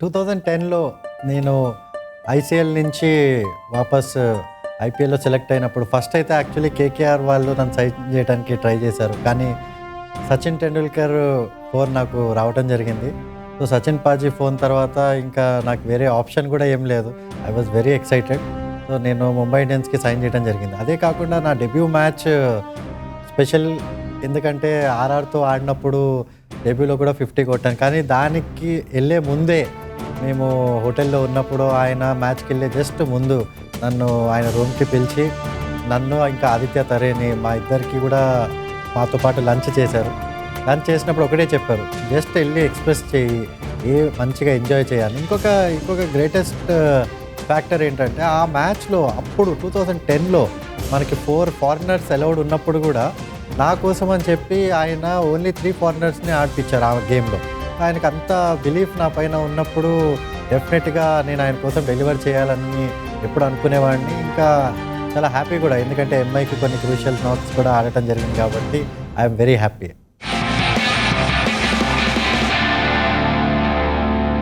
Two thousand టెన్లో నేను ICL నుంచి వాపస్ ఐపీఎల్లో సెలెక్ట్ అయినప్పుడు ఫస్ట్ అయితే యాక్చువల్లీ కేకేఆర్ వాళ్ళు నన్ను సైన్ చేయడానికి ట్రై చేశారు. కానీ సచిన్ టెండూల్కర్ ఫోన్ నాకు రావటం జరిగింది. సో సచిన్ పాజీ ఫోన్ తర్వాత ఇంకా నాకు వేరే ఆప్షన్ కూడా ఏం లేదు. I was very excited so నేను ముంబై ఇండియన్స్కి సైన్ చేయడం జరిగింది. అదే కాకుండా నా డెబ్యూ మ్యాచ్ స్పెషల్ ఎందుకంటే ఆర్ఆర్తో ఆడినప్పుడు డెబ్యూలో కూడా ఫిఫ్టీ కొట్టాను. కానీ దానికి వెళ్ళే ముందే మేము హోటల్లో ఉన్నప్పుడు ఆయన మ్యాచ్కి వెళ్ళే జస్ట్ ముందు నన్ను ఆయన రూమ్కి పిలిచి నన్ను ఇంకా ఆదిత్య తరేని మా ఇద్దరికి కూడా మాతో పాటు లంచ్ చేశారు. లంచ్ చేసినప్పుడు ఒకటే చెప్పారు జస్ట్ వెళ్ళి ఎక్స్ప్రెస్ చేయి ఏ మంచిగా ఎంజాయ్ చేయాలి. ఇంకొక ఇంకొక గ్రేటెస్ట్ ఫ్యాక్టర్ ఏంటంటే ఆ మ్యాచ్లో అప్పుడు టూ థౌజండ్ టెన్లో మనకి ఫోర్ ఫారినర్స్ అలౌడ్ ఉన్నప్పుడు కూడా నా కోసం అని చెప్పి ఆయన ఓన్లీ త్రీ ఫారినర్స్ని ఆడిపించారు ఆ గేమ్లో. ఆయనకు అంత బిలీఫ్ నా పైన ఉన్నప్పుడు డెఫినెట్గా నేను ఆయన కోసం డెలివర్ చేయాలని ఎప్పుడు అనుకునేవాడిని. ఇంకా చాలా హ్యాపీ కూడా ఎందుకంటే ఎంఐకి కొన్ని క్రూషియల్ నాట్స్ కూడా ఆడటం జరిగింది కాబట్టి ఐఎమ్ వెరీ హ్యాపీ